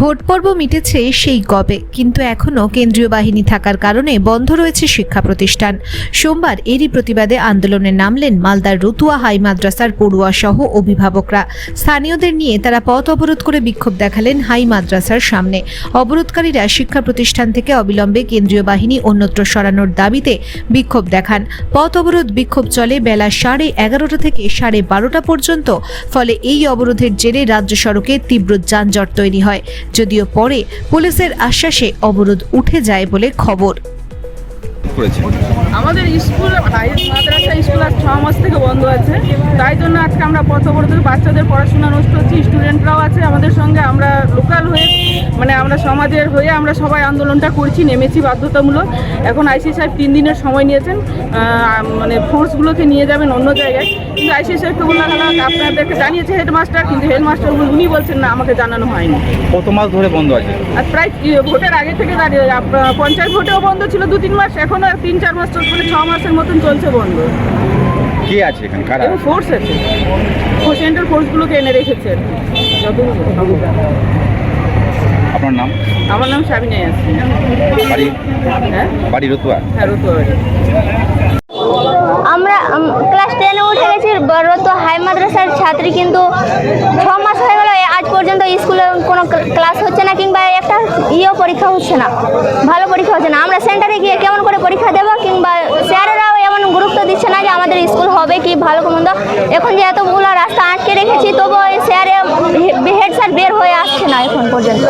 Vote পর্ব মিটেছে সেই কবে, কিন্তু এখনও কেন্দ্রীয় বাহিনী থাকার কারণে বন্ধ রয়েছে শিক্ষা প্রতিষ্ঠান। সোমবার এরই প্রতিবাদে আন্দোলনে নামলেন মালদার রতুয়া হাই মাদ্রাসার পড়ুয়া সহ অভিভাবকরা। স্থানীয়দের নিয়ে তারা পথ অবরোধ করে বিক্ষোভ দেখালেন হাই মাদ্রাসার সামনে। অবরোধকারীরা শিক্ষা প্রতিষ্ঠান থেকে অবিলম্বে কেন্দ্রীয় বাহিনী অন্যত্র সরানোর দাবিতে বিক্ষোভ দেখান। পথ অবরোধ বিক্ষোভ চলে বেলা সাড়ে এগারোটা থেকে সাড়ে বারোটা পর্যন্ত, ফলে এই অবরোধের জেরে রাজ্য সড়কে তীব্র যানজট তৈরি হয়। যদিও পরে পুলিশের আশ্বাসে অবরোধ উঠে যায় বলে খবর। করেছে? আমাদের স্কুল মাদ্রাসা স্কুল আজ ছ মাস থেকে বন্ধ আছে। তাই জন্য আজকে আমরা পথ অবরোধের বাচ্চাদের পড়াশোনা নষ্ট হচ্ছে স্টুডেন্টরাও আছে আমাদের সঙ্গে আমরা লোকাল হয়ে মানে আমরা সমাজের হয়ে আমরা সবাই আন্দোলনটা করছি নেমেছি বাধ্যতামূলক। এখন আইসি সাহেব তিন দিনের সময় নিয়েছেন মানে ফোর্সগুলোকে নিয়ে যাবেন অন্য জায়গায়। কিন্তু আইসি সাহেবকে বলা হলো আপনাদেরকে জানিয়েছে হেডমাস্টার কিন্তু হেডমাস্টার উনি বলছেন না আমাকে জানানো হয়নি। কত মাস ধরে বন্ধ আছে? আর প্রায় ইয়ে, ভোটের আগে থেকে দাঁড়িয়ে পঞ্চায়েত ভোটেও বন্ধ ছিল দু তিন মাস এখনও তিন চার মাস চলছে মানে ছ মাসের মতন চলছে বন্ধ। কে আছে এখানে? কারা? এবং ফোর্স আছে। ফোর্সগুলোকে এনে রেখেছে। যতগুলো আপনার নাম? আমার নাম সাবিনা আছে বাড়ি? হ্যাঁ? বাড়ি রতুয়া? হ্যাঁ রতুয়াবাড়ি আমরা ক্লাস টেনে উঠে গেছি বড় তো হাই মাদ্রাসার ছাত্রী কিন্তু ছ পর্যন্ত স্কুলে কোনো ক্লা- ক্লাস হচ্ছে না কিংবা একটা ইয়েও পরীক্ষা হচ্ছে না ভালো পরীক্ষা হচ্ছে না। আমরা সেন্টারে গিয়ে কেমন করে পরীক্ষা দেবো কিংবা স্যারেরাও এমন গুরুত্ব দিচ্ছে না যে আমাদের স্কুল হবে কি ভালো মন্দ? এখন যে এতগুলো রাস্তা আটকে রেখেছি তবু ওই স্যারে হেড স্যার বের হয়ে আসছে না এখন পর্যন্ত।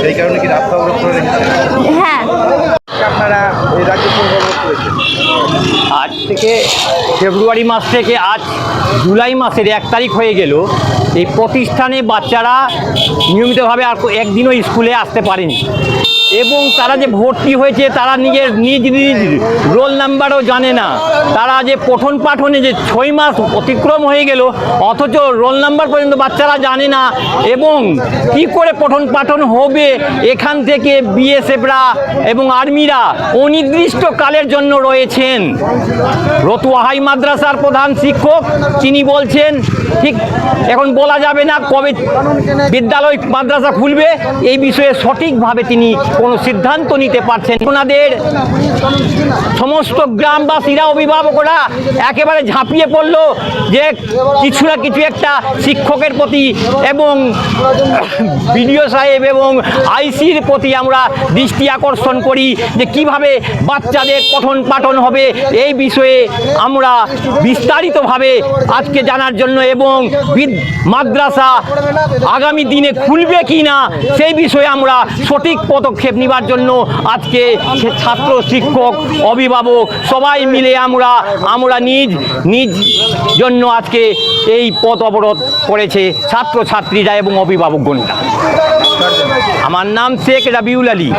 সেই কারণে কি রাস্তা অবরোধ করে রেখেছে? হ্যাঁ। আপনারা রাজ্য অবরোধ করেছেন। আজ থেকে ফেব্রুয়ারি মাস থেকে আজ জুলাই মাসের এক তারিখ হয়ে গেল। এই প্রতিষ্ঠানে বাচ্চারা নিয়মিতভাবে আর একদিনও স্কুলে আসতে পারেনি। এবং তারা যে ভর্তি হয়েছে, তারা নিজের নিজ নিজ রোল নাম্বারও জানে না। তারা যে পঠন পাঠনে যে ছয় মাস অতিক্রম হয়ে গেল, অথচ রোল নাম্বার পর্যন্ত বাচ্চারা জানে না এবং কি করে পঠন পাঠন হবে, এখান থেকে বিএসএফরা এবং আর্মিরা অনির্দিষ্ট কালের জন্য রয়েছেন। রতুয়া হাই মাদ্রাসার প্রধান শিক্ষক, তিনি বলছেন, ঠিক এখন বলা যাবে না কবে বিদ্যালয় মাদ্রাসা খুলবে, এই বিষয়ে সঠিকভাবে তিনি কোনো সিদ্ধান্ত নিতে পারছেন। ওনাদের সমস্ত গ্রামবাসীরা, অভিভাবকরা একেবারে ঝাঁপিয়ে পড়ল যে কিছু না কিছু একটা শিক্ষকের প্রতি এবং বিডিও সাহেব এবং আইসির প্রতি আমরা দৃষ্টি আকর্ষণ করি যে কীভাবে বাচ্চাদের পঠন পাঠন হবে এই বিষয়ে আমরা বিস্তারিতভাবে আজকে জানার জন্য এবং মাদ্রাসা আগামী দিনে খুলবে কি না সেই বিষয়ে আমরা সঠিক পদক্ষেপ নেবার জন্য আজকে ছাত্র, শিক্ষক, অভিভাবক সবাই মিলে আমরা আমরা নিজ নিজ জন্য আজকে এই পথ অবরোধ করেছে ছাত্র ছাত্রীরা এবং অভিভাবকগণরা। আমার নাম শেখ রাবিউল আলী।